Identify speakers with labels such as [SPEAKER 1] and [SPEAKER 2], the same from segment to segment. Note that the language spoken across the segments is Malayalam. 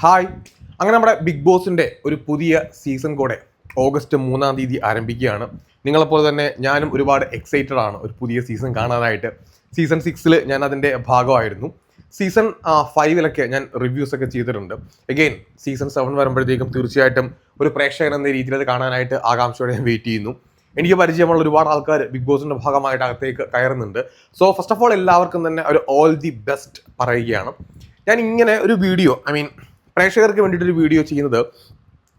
[SPEAKER 1] ഹായ് അങ്ങനെ നമ്മുടെ ബിഗ് ബോസിന്റെ ഒരു പുതിയ സീസൺ കൂടെ ഓഗസ്റ്റ് മൂന്നാം തീയതി ആരംഭിക്കുകയാണ്. നിങ്ങളെപ്പോലെ തന്നെ ഞാനും ഒരുപാട് എക്സൈറ്റഡ് ആണ് ഒരു പുതിയ സീസൺ കാണാനായിട്ട്. സീസൺ സിക്സിൽ ഞാൻ അതിന്റെ ഭാഗമായിരുന്നു. സീസൺ ഫൈവിലൊക്കെ ഞാൻ റിവ്യൂസ് ഒക്കെ ചെയ്തിട്ടുണ്ട്. അഗെയിൻ സീസൺ സെവൻ വരുമ്പോഴത്തേക്കും തീർച്ചയായിട്ടും ഒരു പ്രേക്ഷകൻ എന്ന രീതിയിൽ അത് കാണാനായിട്ട് ആകാംക്ഷയോടെ ഞാൻ വെയിറ്റ് ചെയ്യുന്നു. എനിക്ക് പരിചയമുള്ള ഒരുപാട് ആൾക്കാർ ബിഗ് ബോസിന്റെ ഭാഗമായിട്ട് അകത്തേക്ക് കയറുന്നുണ്ട്. സോ ഫസ്റ്റ് ഓഫ് ഓൾ എല്ലാവർക്കും തന്നെ ഒരു ഓൾ ദി ബെസ്റ്റ് പറയുകയാണ്. ഞാൻ ഇങ്ങനെ ഒരു വീഡിയോ ഐ മീൻ പ്രേക്ഷകർക്ക് വേണ്ടിയിട്ട് ഒരു വീഡിയോ ചെയ്യുന്നത്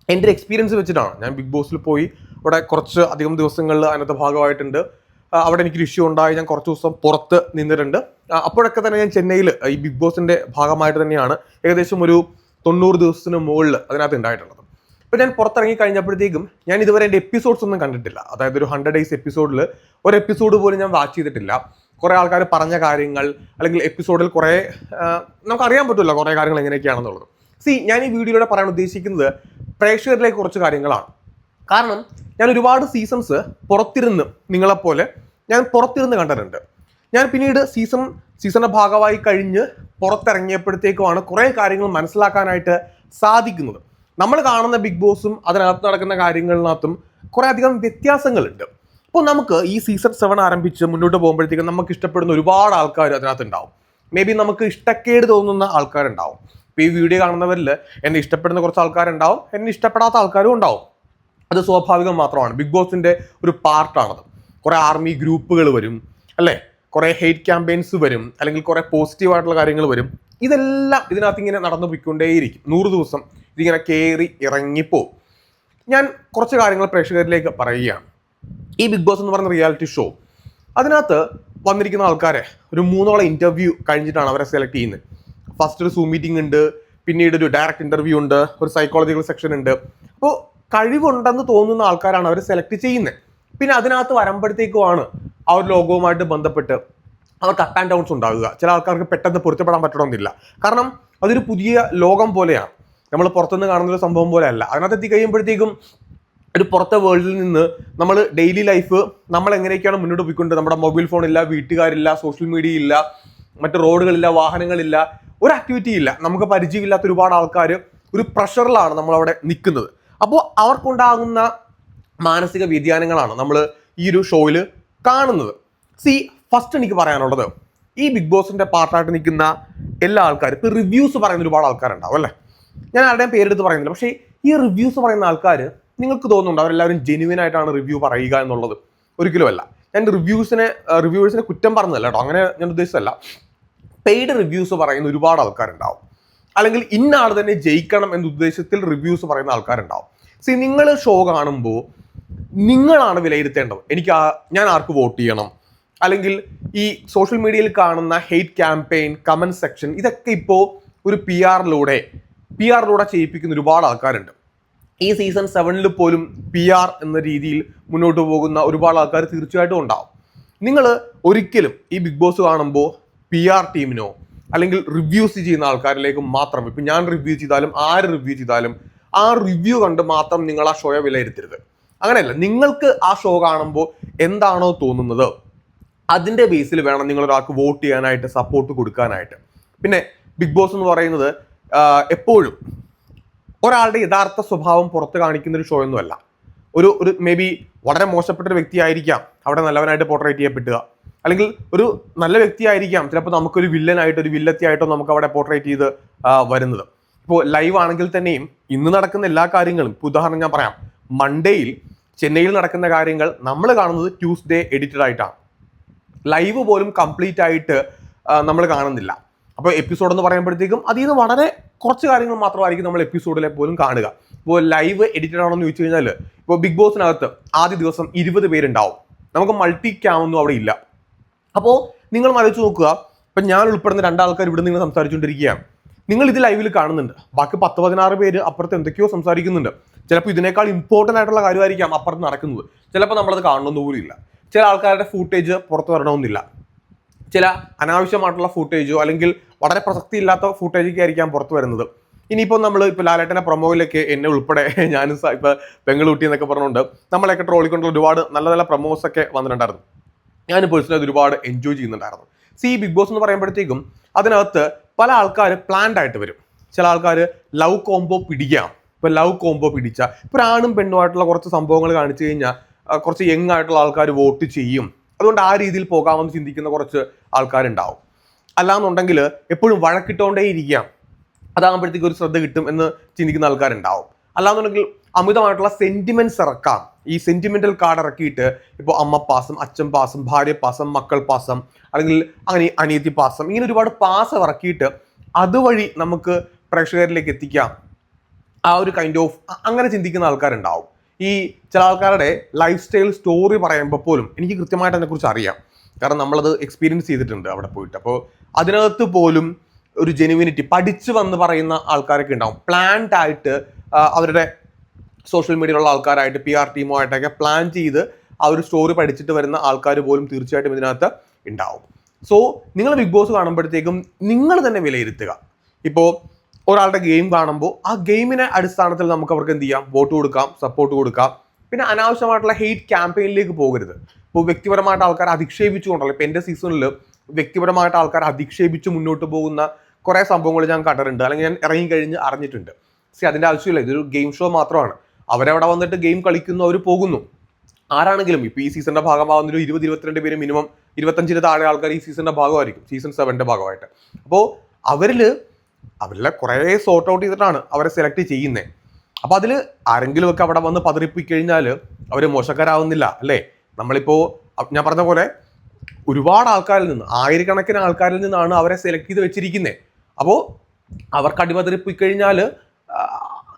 [SPEAKER 1] എന്റെ എക്സ്പീരിയൻസ് വെച്ചിട്ടാണ്. ഞാൻ ബിഗ് ബോസിൽ പോയി അവിടെ കുറച്ച് അധികം ദിവസങ്ങളിൽ അതിനകത്ത് ഭാഗമായിട്ടുണ്ട്. അവിടെ എനിക്കൊരു ഇഷ്യൂ ഉണ്ടായി. ഞാൻ കുറച്ച് ദിവസം പുറത്ത് നിന്നിട്ടുണ്ട്. അപ്പോഴൊക്കെ തന്നെ ഞാൻ ചെന്നൈയിൽ ഈ ബിഗ് ബോസിന്റെ ഭാഗമായിട്ട് തന്നെയാണ് ഏകദേശം ഒരു തൊണ്ണൂറ് ദിവസത്തിന് മുകളിൽ അതിനകത്ത് ഉണ്ടായിട്ടുള്ളത്. അപ്പോൾ ഞാൻ പുറത്തിറങ്ങി കഴിഞ്ഞപ്പോഴത്തേക്കും ഞാൻ ഇതുവരെ എന്റെ എപ്പിസോഡ്സ് ഒന്നും കണ്ടിട്ടില്ല. അതായത് ഒരു ഹൺഡ്രഡ് ഡേയ്സ് എപ്പിസോഡിൽ ഒരു എപ്പിസോഡ് പോലും ഞാൻ വാച്ച് ചെയ്തിട്ടില്ല. കുറേ ആൾക്കാർ പറഞ്ഞ കാര്യങ്ങൾ അല്ലെങ്കിൽ എപ്പിസോഡിൽ കുറേ നമുക്ക് അറിയാൻ പറ്റില്ല കുറേ കാര്യങ്ങൾ എങ്ങനെയൊക്കെയാണെന്നുള്ളത്. സി ഞാൻ ഈ വീഡിയോയിലൂടെ പറയാൻ ഉദ്ദേശിക്കുന്നത് പ്രേക്ഷകരിലേക്ക് കുറച്ച് കാര്യങ്ങളാണ്. കാരണം ഞാൻ ഒരുപാട് സീസൺസ് പുറത്തിരുന്ന് നിങ്ങളെപ്പോലെ ഞാൻ പുറത്തിരുന്ന് കണ്ടിട്ടുണ്ട്. ഞാൻ പിന്നീട് സീസൺ സീസണിന്റെ ഭാഗമായി കഴിഞ്ഞ് പുറത്തിറങ്ങിയപ്പോഴത്തേക്കുമാണ് കുറേ കാര്യങ്ങൾ മനസ്സിലാക്കാനായിട്ട് സാധിക്കുന്നത്. നമ്മൾ കാണുന്ന ബിഗ് ബോസും അതിനകത്ത് നടക്കുന്ന കാര്യങ്ങളിനകത്തും കുറേ അധികം വ്യത്യാസങ്ങളുണ്ട്. അപ്പോൾ നമുക്ക് ഈ സീസൺ സെവൻ ആരംഭിച്ച് മുന്നോട്ട് പോകുമ്പോഴത്തേക്കും നമുക്ക് ഇഷ്ടപ്പെടുന്ന ഒരുപാട് ആൾക്കാർ അതിനകത്ത് ഉണ്ടാവും. മേ ബി നമുക്ക് ഇഷ്ടക്കേട് തോന്നുന്ന ആൾക്കാരുണ്ടാവും. ഇപ്പോൾ ഈ വീഡിയോ കാണുന്നവരിൽ എന്നെ ഇഷ്ടപ്പെടുന്ന കുറച്ച് ആൾക്കാരുണ്ടാവും എന്നെ ഇഷ്ടപ്പെടാത്ത ആൾക്കാരും ഉണ്ടാവും. അത് സ്വാഭാവികം മാത്രമാണ്. ബിഗ് ബോസിന്റെ ഒരു പാർട്ടാണത് കുറേ ആർമി ഗ്രൂപ്പുകൾ വരും അല്ലേ? കുറേ ഹെയ്റ്റ് ക്യാമ്പയിൻസ് വരും അല്ലെങ്കിൽ കുറേ പോസിറ്റീവ് ആയിട്ടുള്ള കാര്യങ്ങൾ വരും. ഇതെല്ലാം ഇതിനകത്ത് ഇങ്ങനെ നടന്നു പോയിക്കൊണ്ടേയിരിക്കും. നൂറ് ദിവസം ഇതിങ്ങനെ കയറി ഇറങ്ങിപ്പോവും. ഞാൻ കുറച്ച് കാര്യങ്ങൾ പ്രേക്ഷകരിലേക്ക് പറയുകയാണ്. ഈ ബിഗ് ബോസ് എന്ന് പറയുന്ന റിയാലിറ്റി ഷോ അതിനകത്ത് വന്നിരിക്കുന്ന ആൾക്കാരെ ഒരു മൂന്നോളം ഇന്റർവ്യൂ കഴിഞ്ഞിട്ടാണ് അവരെ സെലക്ട് ചെയ്യുന്നത്. ഫസ്റ്റ് ഒരു സൂം മീറ്റിംഗ് ഉണ്ട് പിന്നീട് ഒരു ഡയറക്റ്റ് ഇന്റർവ്യൂ ഉണ്ട് ഒരു സൈക്കോളജിക്കൽ സെക്ഷൻ ഉണ്ട്. അപ്പോൾ കഴിവുണ്ടെന്ന് തോന്നുന്ന ആൾക്കാരാണ് അവർ സെലക്ട് ചെയ്യുന്നത് പിന്നെ അതിനകത്ത് വരുമ്പോഴത്തേക്കുമാണ് ആ ഒരു ലോകവുമായിട്ട് ബന്ധപ്പെട്ട് അവർക്ക് അപ്പ് ആൻഡ് ഡൗൺസ് ഉണ്ടാകുക. ചില ആൾക്കാർക്ക് പെട്ടെന്ന് പൊരുത്തപ്പെടാൻ പറ്റണമെന്നില്ല. കാരണം അതൊരു പുതിയ ലോകം പോലെയാണ്. നമ്മൾ പുറത്തുനിന്ന് കാണുന്ന ഒരു സംഭവം പോലെയല്ല. അതിനകത്ത് എത്തി കഴിയുമ്പോഴത്തേക്കും ഒരു പുറത്തെ വേൾഡിൽ നിന്ന് നമ്മൾ ഡെയിലി ലൈഫ് നമ്മൾ എങ്ങനെയൊക്കെയാണ് മുന്നോട്ട് പോയിക്കൊണ്ട് നമ്മുടെ മൊബൈൽ ഫോണില്ല വീട്ടുകാരില്ല സോഷ്യൽ മീഡിയ ഇല്ല മറ്റ് റോഡുകളില്ല വാഹനങ്ങളില്ല. ഒരു ആക്ടിവിറ്റി ഇല്ല. നമുക്ക് പരിചയമില്ലാത്ത ഒരുപാട് ആൾക്കാർ ഒരു പ്രഷറിലാണ് നമ്മളവിടെ നിൽക്കുന്നത് അപ്പോൾ അവർക്കുണ്ടാകുന്ന മാനസിക വ്യതിയാനങ്ങളാണ് നമ്മൾ ഈ ഒരു ഷോയിൽ കാണുന്നത്. സി ഫസ്റ്റ് എനിക്ക് പറയാനുള്ളത് ഈ ബിഗ് ബോസിന്റെ പാർട്ടായിട്ട് നിൽക്കുന്ന എല്ലാ ആൾക്കാരും ഇപ്പോൾ റിവ്യൂസ് പറയുന്ന ഒരുപാട് ആൾക്കാരുണ്ടാവും അല്ലേ? ഞാൻ ആരുടെയും പേരെടുത്ത് പറയുന്നില്ല. പക്ഷേ ഈ റിവ്യൂസ് പറയുന്ന ആൾക്കാർ നിങ്ങൾക്ക് തോന്നുന്നുണ്ട് അവരെല്ലാവരും ജെനുവിൻ ആയിട്ടാണ് റിവ്യൂ പറയുക എന്നുള്ളത്. ഒരിക്കലും അല്ല ഞാൻ റിവ്യൂസിനെ റിവ്യൂവേഴ്സിനെ കുറ്റം പറഞ്ഞതല്ല കേട്ടോ. അങ്ങനെ ഞാൻ ഉദ്ദേശിച്ചല്ല പെയ്ഡ് റിവ്യൂസ് പറയുന്ന ഒരുപാട് ആൾക്കാരുണ്ടാവും. അല്ലെങ്കിൽ ഇന്ന ആൾ തന്നെ ജയിക്കണം എന്ന ഉദ്ദേശത്തിൽ റിവ്യൂസ് പറയുന്ന ആൾക്കാരുണ്ടാവും. സി നിങ്ങൾ ഷോ കാണുമ്പോൾ നിങ്ങളാണ് വിലയിരുത്തേണ്ടത്. എനിക്ക് ഞാൻ ആർക്ക് വോട്ട് ചെയ്യണം? അല്ലെങ്കിൽ ഈ സോഷ്യൽ മീഡിയയിൽ കാണുന്ന ഹെയ്റ്റ് ക്യാമ്പയിൻ കമന്റ് സെക്ഷൻ ഇതൊക്കെ ഇപ്പോൾ ഒരു പി ആറിലൂടെ പി ആറിലൂടെ ചെയ്യിപ്പിക്കുന്ന ഒരുപാട് ആൾക്കാരുണ്ട്. ഈ സീസൺ സെവനിൽ പോലും പി ആർ എന്ന രീതിയിൽ മുന്നോട്ട് പോകുന്ന ഒരുപാട് ആൾക്കാർ തീർച്ചയായിട്ടും ഉണ്ടാവും. നിങ്ങൾ ഒരിക്കലും ഈ ബിഗ് ബോസ് കാണുമ്പോൾ പി ആർ ടീമിനോ അല്ലെങ്കിൽ റിവ്യൂസ് ചെയ്യുന്ന ആൾക്കാരിലേക്ക് മാത്രം. ഇപ്പം ഞാൻ റിവ്യൂ ചെയ്താലും ആര് റിവ്യൂ ചെയ്താലും ആ റിവ്യൂ കണ്ട് മാത്രം നിങ്ങൾ ആ ഷോയെ വിലയിരുത്തരുത്. അങ്ങനെയല്ല നിങ്ങൾക്ക് ആ ഷോ കാണുമ്പോൾ എന്താണോ തോന്നുന്നത് അതിന്റെ ബേസിൽ വേണം നിങ്ങൾ ഒരാൾക്ക് വോട്ട് ചെയ്യാനായിട്ട് സപ്പോർട്ട് കൊടുക്കാനായിട്ട്. പിന്നെ ബിഗ് ബോസ് എന്ന് പറയുന്നത് എപ്പോഴും ഒരാളുടെ യഥാർത്ഥ സ്വഭാവം പുറത്ത് കാണിക്കുന്ന ഒരു ഷോ ഒന്നുമല്ല ഒരു ഒരു മേ ബി വളരെ മോശപ്പെട്ട ഒരു വ്യക്തിയായിരിക്കാം. അവിടെ നല്ലവനായിട്ട് പോർട്രേറ്റ് ചെയ്യപ്പെടുക. അല്ലെങ്കിൽ ഒരു നല്ല വ്യക്തിയായിരിക്കാം ചിലപ്പോൾ നമുക്കൊരു വില്ലനായിട്ട് ഒരു വില്ലത്തിയായിട്ടോ നമുക്ക് അവിടെ പോർട്രേറ്റ് ചെയ്ത് വരുന്നത്. ഇപ്പോൾ ലൈവ് ആണെങ്കിൽ തന്നെയും ഇന്ന് നടക്കുന്ന എല്ലാ കാര്യങ്ങളും ഇപ്പോൾ ഉദാഹരണം ഞാൻ പറയാം. മൺഡേയിൽ ചെന്നൈയിൽ നടക്കുന്ന കാര്യങ്ങൾ നമ്മൾ കാണുന്നത് ട്യൂസ്ഡേ എഡിറ്റഡ് ആയിട്ടാണ്. ലൈവ് പോലും കംപ്ലീറ്റ് ആയിട്ട് നമ്മൾ കാണുന്നില്ല. അപ്പോൾ എപ്പിസോഡ് എന്ന് പറയുമ്പോഴത്തേക്കും അതിൽ നിന്ന് വളരെ കുറച്ച് കാര്യങ്ങൾ മാത്രമായിരിക്കും നമ്മൾ എപ്പിസോഡിലെ പോലും കാണുക. ഇപ്പോൾ ലൈവ് എഡിറ്റഡ് ആണോ എന്ന് ചോദിച്ചു കഴിഞ്ഞാൽ ഇപ്പോൾ ബിഗ് ബോസിനകത്ത് ആദ്യ ദിവസം ഇരുപത് പേരുണ്ടാവും. നമുക്ക് മൾട്ടി ക്യാമൊന്നും അവിടെ ഇല്ല. അപ്പോൾ നിങ്ങൾ ആലോചിച്ച് നോക്കുക. ഇപ്പം ഞാൻ ഉൾപ്പെടുന്ന രണ്ടാൾക്കാർ ഇവിടെ നിങ്ങൾ സംസാരിച്ചുകൊണ്ടിരിക്കുകയാണ്. നിങ്ങൾ ഇത് ലൈവിൽ കാണുന്നുണ്ട്. ബാക്കി പത്ത് പതിനാറ് പേര് അപ്പുറത്ത് എന്തൊക്കെയോ സംസാരിക്കുന്നുണ്ട്. ചിലപ്പോൾ ഇതിനേക്കാൾ ഇമ്പോർട്ടന്റ് ആയിട്ടുള്ള കാര്യമായിരിക്കാം അപ്പുറത്ത് നടക്കുന്നത്. ചിലപ്പോൾ നമ്മളത് കാണണമെന്ന് പോലും ഇല്ല. ചില ആൾക്കാരുടെ ഫൂട്ടേജ് പുറത്ത് വരണമെന്നില്ല. ചില അനാവശ്യമായിട്ടുള്ള ഫൂട്ടേജോ അല്ലെങ്കിൽ വളരെ പ്രസക്തി ഇല്ലാത്ത ഫൂട്ടേജൊക്കെ ആയിരിക്കാം പുറത്ത് വരുന്നത്. ഇനിയിപ്പോൾ നമ്മൾ ഇപ്പോൾ ലാലേട്ടന്റെ പ്രൊമോയിലൊക്കെ എന്നെ ഉൾപ്പെടെ ഞാനും ഇപ്പോൾ പെങ്ങളൂട്ടി എന്നൊക്കെ പറഞ്ഞുകൊണ്ട് നമ്മളെയൊക്കെ ട്രോളിക്കൊണ്ടുള്ള ഒരുപാട് നല്ല നല്ല പ്രൊമോസ് ഒക്കെ വന്നിട്ടുണ്ടായിരുന്നു. ഞാൻ പേഴ്സണലി ഒരുപാട് എൻജോയ് ചെയ്യുന്നുണ്ടായിരുന്നു. സി ബിഗ് ബോസ് എന്ന് പറയുമ്പോഴത്തേക്കും അതിനകത്ത് പല ആൾക്കാർ പ്ലാൻഡ് ആയിട്ട് വരും. ചില ആൾക്കാർ ലവ് കോംബോ പിടിക്കാം. ഇപ്പൊ ലവ് കോംബോ പിടിച്ച ഇപ്പൊ ആണും പെണ്ണുമായിട്ടുള്ള കുറച്ച് സംഭവങ്ങൾ കാണിച്ചു കഴിഞ്ഞാൽ കുറച്ച് യങ് ആയിട്ടുള്ള ആൾക്കാർ വോട്ട് ചെയ്യും. അതുകൊണ്ട് ആ രീതിയിൽ പോകാമെന്ന് ചിന്തിക്കുന്ന കുറച്ച് ആൾക്കാരുണ്ടാവും. അല്ലാന്നുണ്ടെങ്കിൽ എപ്പോഴും വഴക്കിട്ടോണ്ടേ ഇരിക്കാം. അതാകുമ്പോഴത്തേക്ക് ഒരു ശ്രദ്ധ കിട്ടും എന്ന് ചിന്തിക്കുന്ന ആൾക്കാരുണ്ടാവും. അല്ലാന്നുണ്ടെങ്കിൽ അമിതമായിട്ടുള്ള സെന്റിമെന്റ്സ് ഇറക്കാം. ഈ സെന്റിമെന്റൽ കാർഡ് ഇറക്കിയിട്ട് ഇപ്പോൾ അമ്മ പാസം അച്ഛൻ പാസം ഭാര്യ പാസം മക്കൾ പാസം അല്ലെങ്കിൽ അങ്ങനെ അനിയത്തി പാസം ഇങ്ങനെ ഒരുപാട് പാസം ഇറക്കിയിട്ട് അതുവഴി നമുക്ക് പ്രേക്ഷകരിലേക്ക് എത്തിക്കാം. ആ ഒരു കൈൻഡ് ഓഫ് അങ്ങനെ ചിന്തിക്കുന്ന ആൾക്കാരുണ്ടാവും. ഈ ചില ആൾക്കാരുടെ ലൈഫ് സ്റ്റൈൽ സ്റ്റോറി പറയുമ്പോൾ പോലും എനിക്ക് കൃത്യമായിട്ട് അതിനെക്കുറിച്ച് അറിയാം. കാരണം നമ്മളത് എക്സ്പീരിയൻസ് ചെയ്തിട്ടുണ്ട് അവിടെ പോയിട്ട്. അപ്പോൾ അതിനകത്ത് പോലും ഒരു ജെനുവിനിറ്റി പഠിച്ചു വന്ന് പറയുന്ന ആൾക്കാരൊക്കെ ഉണ്ടാവും. പ്ലാൻഡ് ആയിട്ട് അവരുടെ സോഷ്യൽ മീഡിയയിലുള്ള ആൾക്കാരായിട്ട് പി ആർ ടീമോ ആയിട്ടൊക്കെ പ്ലാൻ ചെയ്ത് ആ ഒരു സ്റ്റോറി പഠിച്ചിട്ട് വരുന്ന ആൾക്കാർ പോലും തീർച്ചയായിട്ടും ഇതിനകത്ത് ഉണ്ടാവും സോ നിങ്ങൾ ബിഗ് ബോസ് കാണുമ്പോഴത്തേക്കും നിങ്ങൾ തന്നെ വിലയിരുത്തുക. ഇപ്പോൾ ഒരാളുടെ ഗെയിം കാണുമ്പോൾ ആ ഗെയിമിനെ അടിസ്ഥാനത്തിൽ നമുക്ക് അവർക്ക് എന്ത് ചെയ്യാം? വോട്ട് കൊടുക്കാം സപ്പോർട്ട് കൊടുക്കാം. പിന്നെ അനാവശ്യമായിട്ടുള്ള ഹെയ്റ്റ് ക്യാമ്പയിനിലേക്ക് പോകരുത്. ഇപ്പോൾ വ്യക്തിപരമായിട്ട് ആൾക്കാർ അധിക്ഷേപിച്ചുകൊണ്ടല്ലോ ഇപ്പോൾ എന്റെ സീസണിൽ വ്യക്തിപരമായിട്ട് ആൾക്കാർ അധിക്ഷേപിച്ച് മുന്നോട്ട് പോകുന്ന കുറേ സംഭവങ്ങൾ ഞാൻ കണ്ടിട്ടുണ്ട്. അല്ലെങ്കിൽ ഞാൻ ഇറങ്ങിക്കഴിഞ്ഞ് അറിഞ്ഞിട്ടുണ്ട്. സി അതിന്റെ ആവശ്യമില്ല. ഇതൊരു ഗെയിം ഷോ മാത്രമാണ്. അവരവിടെ വന്നിട്ട് ഗെയിം കളിക്കുന്നു അവർ പോകുന്നു. ആരാണെങ്കിലും ഇപ്പോൾ ഈ സീസണിന്റെ ഭാഗമാവുന്ന ഒരു ഇരുപത് ഇരുപത്തിരണ്ട് പേര് മിനിമം ഇരുപത്തഞ്ചിന് താഴെ ആൾക്കാർ ഈ സീസണിന്റെ ഭാഗമായിരിക്കും സീസൺ സെവന്റെ ഭാഗമായിട്ട്. അപ്പോൾ അവരിൽ അവരിലെ കുറേ സോർട്ട് ഔട്ട് ചെയ്തിട്ടാണ് അവരെ സെലക്ട് ചെയ്യുന്നത് അപ്പോൾ അതിൽ ആരെങ്കിലുമൊക്കെ അവിടെ വന്ന് പതറിപ്പോയി കഴിഞ്ഞാൽ അവർ മോശക്കാരാവുന്നില്ല അല്ലേ? നമ്മളിപ്പോൾ ഞാൻ പറഞ്ഞ പോലെ ഒരുപാട് ആൾക്കാരിൽ നിന്ന് ആയിരക്കണക്കിന് ആൾക്കാരിൽ നിന്നാണ് അവരെ സെലക്ട് ചെയ്ത് വെച്ചിരിക്കുന്നത് അപ്പോൾ അവർക്ക് അടിമതിരിപ്പോയി കഴിഞ്ഞാൽ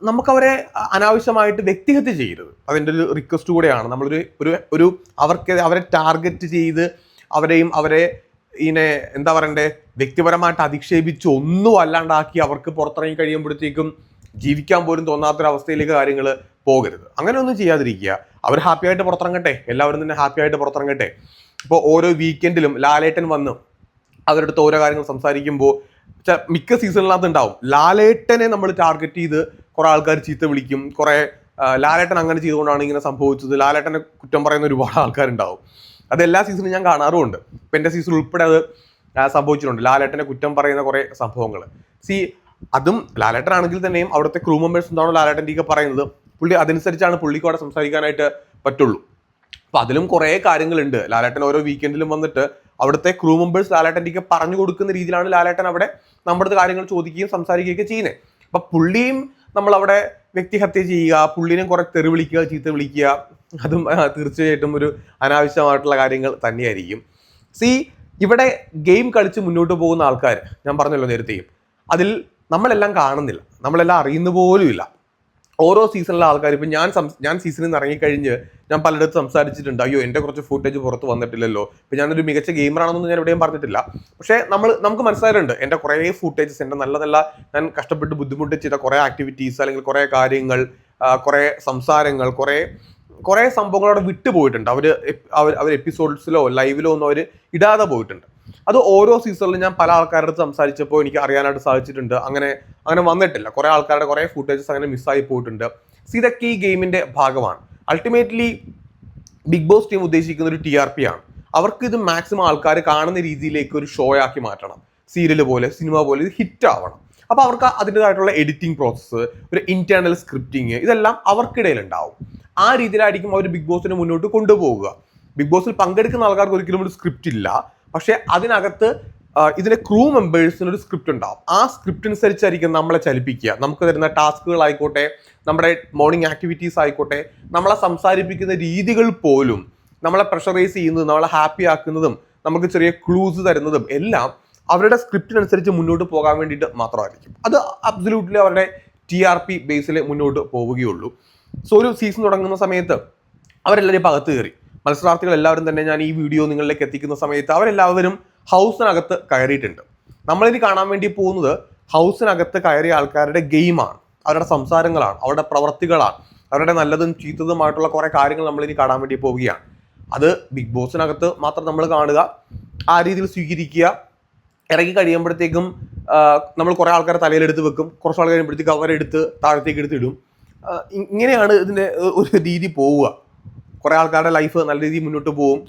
[SPEAKER 1] നമുക്കവരെ അനാവശ്യമായിട്ട് വ്യക്തിഹത്യ ചെയ്യരുത്. അതിന്റെ ഒരു റിക്വസ്റ്റ് കൂടെയാണ്. നമ്മളൊരു ഒരു ഒരു അവർക്ക് അവരെ ടാർഗറ്റ് ചെയ്ത് അവരെയും അവരെ ഇങ്ങനെ എന്താ പറയണ്ടേ വ്യക്തിപരമായിട്ട് അധിക്ഷേപിച്ച് ഒന്നും അല്ലാണ്ടാക്കി അവർക്ക് പുറത്തിറങ്ങി കഴിയുമ്പോഴത്തേക്കും ജീവിക്കാൻ പോലും തോന്നാത്തൊരവസ്ഥയിലേക്ക് കാര്യങ്ങൾ പോകരുത്. അങ്ങനെയൊന്നും ചെയ്യാതിരിക്കുക. അവർ ഹാപ്പി ആയിട്ട് പുറത്തിറങ്ങട്ടെ. എല്ലാവരും തന്നെ ഹാപ്പി ആയിട്ട് പുറത്തിറങ്ങട്ടെ. ഇപ്പോൾ ഓരോ വീക്കെൻഡിലും ലാലേട്ടൻ വന്ന് അവരുടെ ഓരോ കാര്യങ്ങൾ സംസാരിക്കുമ്പോൾ മിക്ക സീസണിനകത്ത് ഉണ്ടാവും. ലാലേട്ടനെ നമ്മൾ ടാർഗറ്റ് ചെയ്ത് കുറെ ആൾക്കാർ ചീത്ത വിളിക്കും. കുറേ ലാലേട്ടൻ അങ്ങനെ ചെയ്തുകൊണ്ടാണ് ഇങ്ങനെ സംഭവിച്ചത്. ലാലേട്ടനെ കുറ്റം പറയുന്ന ഒരുപാട് ആൾക്കാരുണ്ടാവും. അത് എല്ലാ സീസണും ഞാൻ കാണാറുമുണ്ട്. ഇപ്പം എന്റെ സീസൺ ഉൾപ്പെടെ അത് സംഭവിച്ചിട്ടുണ്ട്. ലാലേട്ടനെ കുറ്റം പറയുന്ന കുറേ സംഭവങ്ങൾ സി അതും ലാലേട്ടൻ ലാലേട്ടനാണെങ്കിൽ തന്നെയും അവിടുത്തെ ക്രൂ മെമ്പേഴ്സ് എന്താണോ ലാലേട്ടന്റെ ഒക്കെ പറയുന്നത് പുള്ളി അതനുസരിച്ചാണ് പുള്ളിക്ക് അവിടെ സംസാരിക്കാനായിട്ട് പറ്റുള്ളൂ. അപ്പം അതിലും കുറേ കാര്യങ്ങളുണ്ട്. ലാലേട്ടൻ ഓരോ വീക്കെൻഡിലും വന്നിട്ട് അവിടുത്തെ ക്രൂ മെമ്പേഴ്സ് ലാലേട്ടന്റെ പറഞ്ഞു കൊടുക്കുന്ന രീതിയിലാണ് ലാലേട്ടൻ അവിടെ നമ്മുടെ കാര്യങ്ങൾ ചോദിക്കുകയും സംസാരിക്കുകയൊക്കെ ചെയ്യുന്നത്. അപ്പം പുള്ളിയും നമ്മൾ അവിടെ വ്യക്തിഹത്യ ചെയ്യുക പുള്ളിനെ കുറെ തെറി വിളിക്കുക ചീത്ത വിളിക്കുക അതും തീർച്ചയായിട്ടും ഒരു അനാവശ്യമായിട്ടുള്ള കാര്യങ്ങൾ തന്നെയായിരിക്കും. സി ഇവിടെ ഗെയിം കളിച്ച് മുന്നോട്ട് പോകുന്ന ആൾക്കാർ ഞാൻ പറഞ്ഞല്ലോ നേരത്തെയും അതിൽ നമ്മളെല്ലാം കാണുന്നില്ല. നമ്മളെല്ലാം അറിയുന്ന പോലുമില്ല. ഓരോ സീസണിലെ ആൾക്കാർ ഇപ്പം ഞാൻ ഞാൻ സീസണിൽ നിന്ന് ഇറങ്ങിക്കഴിഞ്ഞ് ഞാൻ പലയിടത്ത് സംസാരിച്ചിട്ടുണ്ട് അയ്യോ എന്റെ കുറച്ച് ഫുട്ടേജ് പുറത്ത് വന്നിട്ടില്ലല്ലോ. ഇപ്പം ഞാനൊരു മികച്ച ഗെയിമറാണെന്നൊന്നും ഞാൻ എവിടെയും പറഞ്ഞിട്ടില്ല. പക്ഷേ നമ്മൾ നമുക്ക് മനസ്സിലായിട്ടുണ്ട് എന്റെ കുറേ ഫുട്ടേജസ് എന്റെ നല്ല നല്ല ഞാൻ കഷ്ടപ്പെട്ട് ബുദ്ധിമുട്ട് ചെയ്ത കുറേ ആക്ടിവിറ്റീസ് അല്ലെങ്കിൽ കുറേ കാര്യങ്ങൾ കുറേ സംസാരങ്ങൾ കുറേ കുറേ സംഭവങ്ങൾ അവിടെ വിട്ടുപോയിട്ടുണ്ട് അവർ അവർ അവർ എപ്പിസോഡ്സിലോ ലൈവിലോ ഒന്നും അവർ ഇടാതെ പോയിട്ടുണ്ട്. അത് ഓരോ സീസണിലും ഞാൻ പല ആൾക്കാരുടെ അടുത്ത് സംസാരിച്ചപ്പോൾ എനിക്ക് അറിയാനായിട്ട് സാധിച്ചിട്ടുണ്ട്. അങ്ങനെ അങ്ങനെ വന്നിട്ടില്ല. കുറേ ആൾക്കാരുടെ കുറേ ഫുട്ടേജസ് അങ്ങനെ മിസ്സായി പോയിട്ടുണ്ട്. ഇതൊക്കെ ഈ ഗെയിമിന്റെ ഭാഗമാണ്. അൾട്ടിമേറ്റ്ലി ബിഗ് ബോസ് ടീം ഉദ്ദേശിക്കുന്ന ഒരു ടി ആർ പി ആണ്. അവർക്ക് ഇത് മാക്സിമം ആൾക്കാർ കാണുന്ന രീതിയിലേക്ക് ഒരു ഷോ ആക്കി മാറ്റണം. സീരിയൽ പോലെ സിനിമ പോലെ ഇത് ഹിറ്റ് ആവണം. അപ്പോൾ അവർക്ക് അതിന്റെതായിട്ടുള്ള എഡിറ്റിംഗ് പ്രോസസ്സ് ഒരു ഇന്റേണൽ സ്ക്രിപ്റ്റിംഗ് ഇതെല്ലാം അവർക്കിടയിൽ ഉണ്ടാവും ആ രീതിയിലായിരിക്കും അവർ ബിഗ് ബോസിനെ മുന്നോട്ട് കൊണ്ടുപോകുക ബിഗ് ബോസിൽ പങ്കെടുക്കുന്ന ആൾക്കാർക്ക് ഒരിക്കലും ഒരു സ്ക്രിപ്റ്റ് ഇല്ല. പക്ഷേ അതിനകത്ത് ആ, ഇതിന്റെ ക്രൂ മെമ്പേഴ്സിന് ഒരു സ്ക്രിപ്റ്റ് ഉണ്ടാവും. ആ സ്ക്രിപ്റ്റ് അനുസരിച്ചായിരിക്കും നമ്മളെ ചലിപ്പിക്കുക. നമുക്ക് തരുന്ന ടാസ്കുകൾ ആയിക്കോട്ടെ നമ്മുടെ മോർണിംഗ് ആക്ടിവിറ്റീസ് ആയിക്കോട്ടെ നമ്മളെ സംസാരിപ്പിക്കുന്ന രീതികൾ പോലും നമ്മളെ പ്രഷറൈസ് ചെയ്യുന്നതും നമ്മളെ ഹാപ്പി ആക്കുന്നതും നമുക്ക് ചെറിയ ക്ലൂസ് തരുന്നതും എല്ലാം അവരുടെ സ്ക്രിപ്റ്റിനനുസരിച്ച് മുന്നോട്ട് പോകാൻ വേണ്ടിയിട്ട് മാത്രമായിരിക്കും. അത് അബ്സല്യൂട്ട്ലി അവരുടെ ടി ആർ പി ബേസിൽ മുന്നോട്ട് പോവുകയുള്ളൂ. സോ ഒരു സീസൺ തുടങ്ങുന്ന സമയത്ത് അവരെല്ലാവരും പകത്ത് കയറി. മത്സരാർത്ഥികൾ എല്ലാവരും തന്നെ ഞാൻ ഈ വീഡിയോ നിങ്ങളിലേക്ക് എത്തിക്കുന്ന സമയത്ത് അവരെല്ലാവരും ഹൗസിനകത്ത് കയറിയിട്ടുണ്ട്. നമ്മളിനി കാണാൻ വേണ്ടി പോകുന്നത് ഹൗസിനകത്ത് കയറിയ ആൾക്കാരുടെ ഗെയിമാണ്. അവരുടെ സംസാരങ്ങളാണ് അവരുടെ പ്രവർത്തികളാണ് അവരുടെ നല്ലതും ചീത്തതുമായിട്ടുള്ള കുറേ കാര്യങ്ങൾ നമ്മളിനി കാണാൻ വേണ്ടി പോവുകയാണ്. അത് ബിഗ് ബോസിനകത്ത് മാത്രം നമ്മൾ കാണുക ആ രീതിയിൽ സ്വീകരിക്കുക ഇറങ്ങി കഴിയുമ്പോഴത്തേക്കും നമ്മൾ കുറേ ആൾക്കാരെ തലയിലെടുത്ത് വെക്കും കുറച്ച് ആൾ കഴിയുമ്പോഴത്തേക്ക് അവരെടുത്ത് താഴത്തേക്ക് എടുത്തിടും ഇങ്ങനെയാണ് ഇതിന്റെ ഒരു രീതി പോവുക. കുറേ ആൾക്കാരുടെ ലൈഫ് നല്ല രീതിയിൽ മുന്നോട്ട് പോകും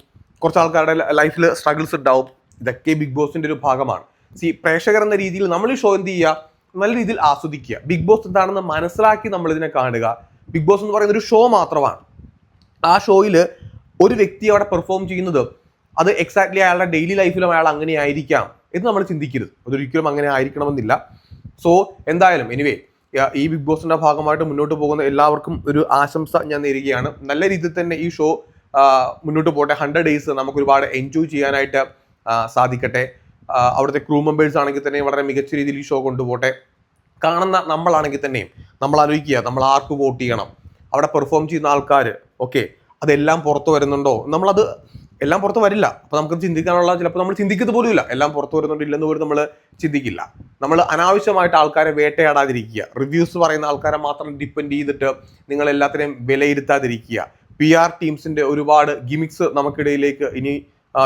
[SPEAKER 1] കുറച്ച് ആൾക്കാരുടെ ലൈഫിൽ സ്ട്രഗിൾസ് ഉണ്ടാവും. ഇതൊക്കെ ബിഗ് ബോസിന്റെ ഒരു ഭാഗമാണ്. സി പ്രേക്ഷകർ എന്ന രീതിയിൽ നമ്മൾ ഈ ഷോ എന്ത് ചെയ്യുക? നല്ല രീതിയിൽ ആസ്വദിക്കുക. ബിഗ് ബോസ് എന്താണെന്ന് മനസ്സിലാക്കി നമ്മൾ ഇതിനെ കാണുക. ബിഗ് ബോസ് എന്ന് പറയുന്ന ഒരു ഷോ മാത്രമാണ്. ആ ഷോയിൽ ഒരു വ്യക്തി അവിടെ പെർഫോം ചെയ്യുന്നത് അത് എക്സാക്ട്ലി അയാളുടെ ഡെയിലി ലൈഫിലും അയാൾ അങ്ങനെ ആയിരിക്കാം എന്ന് നമ്മൾ ചിന്തിക്കരുത്. അതൊരിക്കലും അങ്ങനെ ആയിരിക്കണമെന്നില്ല. സോ എന്തായാലും എനിവേ ഈ ബിഗ് ബോസിന്റെ ഭാഗമായിട്ട് മുന്നോട്ട് പോകുന്ന എല്ലാവർക്കും ഒരു ആശംസ ഞാൻ നേരുകയാണ്. നല്ല രീതിയിൽ തന്നെ ഈ ഷോ മുന്നോട്ട് പോട്ടെ. ഹൺഡ്രഡ് ഡേയ്സ് നമുക്ക് ഒരുപാട് എൻജോയ് ചെയ്യാനായിട്ട് സാധിക്കട്ടെ. അവിടുത്തെ ക്രൂ മെമ്പേഴ്സ് ആണെങ്കിൽ തന്നെ വളരെ മികച്ച രീതിയിൽ ഈ ഷോ കൊണ്ടുപോട്ടെ കാണുന്ന നമ്മളാണെങ്കിൽ തന്നെയും നമ്മൾ ആലോചിക്കുക നമ്മൾ ആർക്ക് വോട്ട് ചെയ്യണം? അവിടെ പെർഫോം ചെയ്യുന്ന ആൾക്കാർ ഓക്കെ അതെല്ലാം പുറത്തു വരുന്നുണ്ടോ? നമ്മളത് എല്ലാം പുറത്ത് വരില്ല. അപ്പോൾ നമുക്ക് ചിന്തിക്കാനുള്ള ചിലപ്പോൾ നമ്മൾ ചിന്തിക്കുന്നത് പോലുമില്ല. എല്ലാം പുറത്ത് വരുന്നുണ്ട് ഇല്ലെന്ന് പോലും നമ്മൾ ചിന്തിക്കില്ല. നമ്മൾ അനാവശ്യമായിട്ട് ആൾക്കാരെ വേട്ടയാടാതിരിക്കുക. റിവ്യൂസ് പറയുന്ന ആൾക്കാരെ മാത്രം ഡിപ്പെൻഡ് ചെയ്തിട്ട് നിങ്ങൾ എല്ലാത്തിനെയും വിലയിരുത്താതിരിക്കുക. പി ആർ ടീംസിന്റെ ഒരുപാട് ഗിമിക്സ് നമുക്കിടയിലേക്ക് ഇനി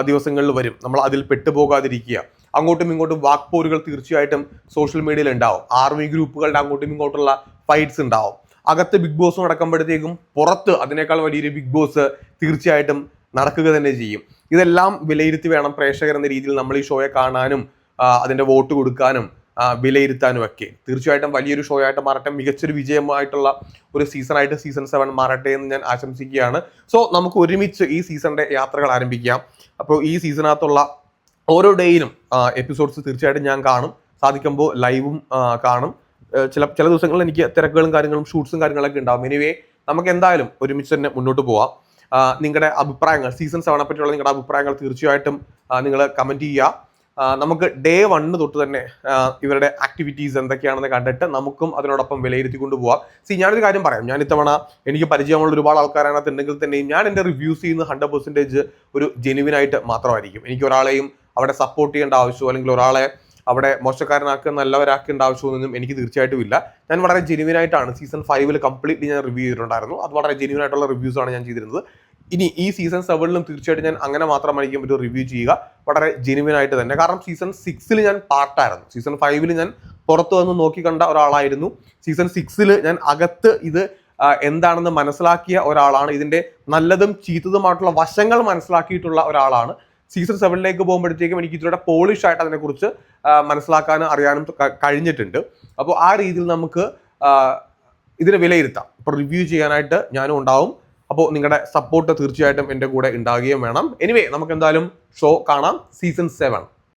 [SPEAKER 1] ദിവസങ്ങളിൽ വരും. നമ്മൾ അതിൽ പെട്ടുപോകാതിരിക്കുക. അങ്ങോട്ടും ഇങ്ങോട്ടും വാക്പോരുകൾ തീർച്ചയായിട്ടും സോഷ്യൽ മീഡിയയിൽ ഉണ്ടാവും. ആർമി ഗ്രൂപ്പുകളുടെ അങ്ങോട്ടും ഇങ്ങോട്ടുള്ള ഫൈറ്റ്സ് ഉണ്ടാവും. അകത്ത് ബിഗ് ബോസ് നടക്കുമ്പോഴത്തേക്കും പുറത്ത് അതിനേക്കാൾ വലിയൊരു ബിഗ് ബോസ് തീർച്ചയായിട്ടും നടക്കുക തന്നെ ചെയ്യും. ഇതെല്ലാം വിലയിരുത്തി വേണം പ്രേക്ഷകർ എന്ന രീതിയിൽ നമ്മൾ ഈ ഷോയെ കാണാനും അതിന്റെ വോട്ട് കൊടുക്കാനും വിലയിരുത്താനും ഒക്കെ. തീർച്ചയായിട്ടും വലിയൊരു ഷോ ആയിട്ട് മാറട്ടെ. മികച്ചൊരു വിജയമായിട്ടുള്ള ഒരു സീസൺ ആയിട്ട് സീസൺ സെവൻ മാറട്ടെ എന്ന് ഞാൻ ആശംസിക്കുകയാണ്. സോ നമുക്ക് ഒരുമിച്ച് ഈ സീസണിന്റെ യാത്രകൾ ആരംഭിക്കാം. അപ്പോൾ ഈ സീസണകത്തുള്ള ഓരോ ഡേയിലും എപ്പിസോഡ്സ് തീർച്ചയായിട്ടും ഞാൻ കാണും. സാധിക്കുമ്പോൾ ലൈവും കാണും. ചില ചില ദിവസങ്ങളിൽ എനിക്ക് തിരക്കുകളും കാര്യങ്ങളും ഷൂട്ട്സും കാര്യങ്ങളൊക്കെ ഉണ്ടാവും. എനിവേ നമുക്ക് എന്തായാലും ഒരുമിച്ച് തന്നെ മുന്നോട്ട് പോവാം. നിങ്ങളുടെ അഭിപ്രായങ്ങൾ സീസൺ സെവനെ പറ്റിയുള്ള നിങ്ങളുടെ അഭിപ്രായങ്ങൾ തീർച്ചയായിട്ടും നിങ്ങൾ കമന്റ് ചെയ്യുക. നമുക്ക് ഡേ വണ്ണ് തൊട്ട് തന്നെ ഇവരുടെ ആക്ടിവിറ്റീസ് എന്തൊക്കെയാണെന്ന് കണ്ടിട്ട് നമുക്കും അതിനോടൊപ്പം വിലയിരുത്തി കൊണ്ടുപോകാം സി ഞാനൊരു കാര്യം പറയാം. ഞാൻ ഇത്തവണ എനിക്ക് പരിചയമുള്ള ഒരുപാട് ആൾക്കാരതിനകത്ത് ഉണ്ടെങ്കിൽ തന്നെയും ഞാൻ എന്റെ റിവ്യൂസ് ചെയ്യുന്ന ഹൺഡ്രഡ് പെർസെന്റേജ് ഒരു ജെനുവിനായിട്ട് മാത്രമായിരിക്കും. എനിക്ക് ഒരാളെയും അവിടെ സപ്പോർട്ട് ചെയ്യേണ്ട ആവശ്യമോ അല്ലെങ്കിൽ ഒരാളെ അവിടെ മോശക്കാരനാക്കുക നല്ലവരാക്കേണ്ട ആവശ്യമൊന്നും എനിക്ക് തീർച്ചയായിട്ടും ഇല്ല. ഞാൻ വളരെ ജെനുവിനായിട്ടാണ് സീസൺ ഫൈവിൽ കംപ്ലീറ്റ്ലി ഞാൻ റിവ്യൂ ചെയ്തിട്ടുണ്ടായിരുന്നു അത് വളരെ ജെനുവിനായിട്ടുള്ള റിവ്യൂസ് ആണ് ഞാൻ ചെയ്തിരുന്നത്. ഇനി ഈ സീസൺ സെവനിലും തീർച്ചയായിട്ടും ഞാൻ അങ്ങനെ മാത്രമായിരിക്കും ഒരു റിവ്യൂ ചെയ്യുക. വളരെ ജെനുവിൻ ആയിട്ട് തന്നെ. കാരണം സീസൺ സിക്സിൽ ഞാൻ പാർട്ടായിരുന്നു സീസൺ ഫൈവിൽ ഞാൻ പുറത്തു വന്ന് നോക്കി കണ്ട ഒരാളായിരുന്നു സീസൺ സിക്സിൽ ഞാൻ അകത്ത് ഇത് എന്താണെന്ന് മനസ്സിലാക്കിയ ഒരാളാണ്. ഇതിന്റെ നല്ലതും ചീത്തതുമായിട്ടുള്ള വശങ്ങൾ മനസ്സിലാക്കിയിട്ടുള്ള ഒരാളാണ്. സീസൺ സെവനിലേക്ക് പോകുമ്പോഴത്തേക്കും എനിക്ക് ഇതിലൂടെ പോളിഷ് ആയിട്ട് അതിനെക്കുറിച്ച് മനസ്സിലാക്കാനും അറിയാനും കഴിഞ്ഞിട്ടുണ്ട്. അപ്പോൾ ആ രീതിയിൽ നമുക്ക് ഇതിനെ വിലയിരുത്താം. ഇപ്പോൾ റിവ്യൂ ചെയ്യാനായിട്ട് ഞാനും ഉണ്ടാവും. അപ്പോൾ നിങ്ങളുടെ സപ്പോർട്ട് തീർച്ചയായിട്ടും എന്റെ കൂടെ ഉണ്ടാകുകയും വേണം. എനിവേ നമുക്ക് എന്തായാലും ഷോ കാണാം. Season seven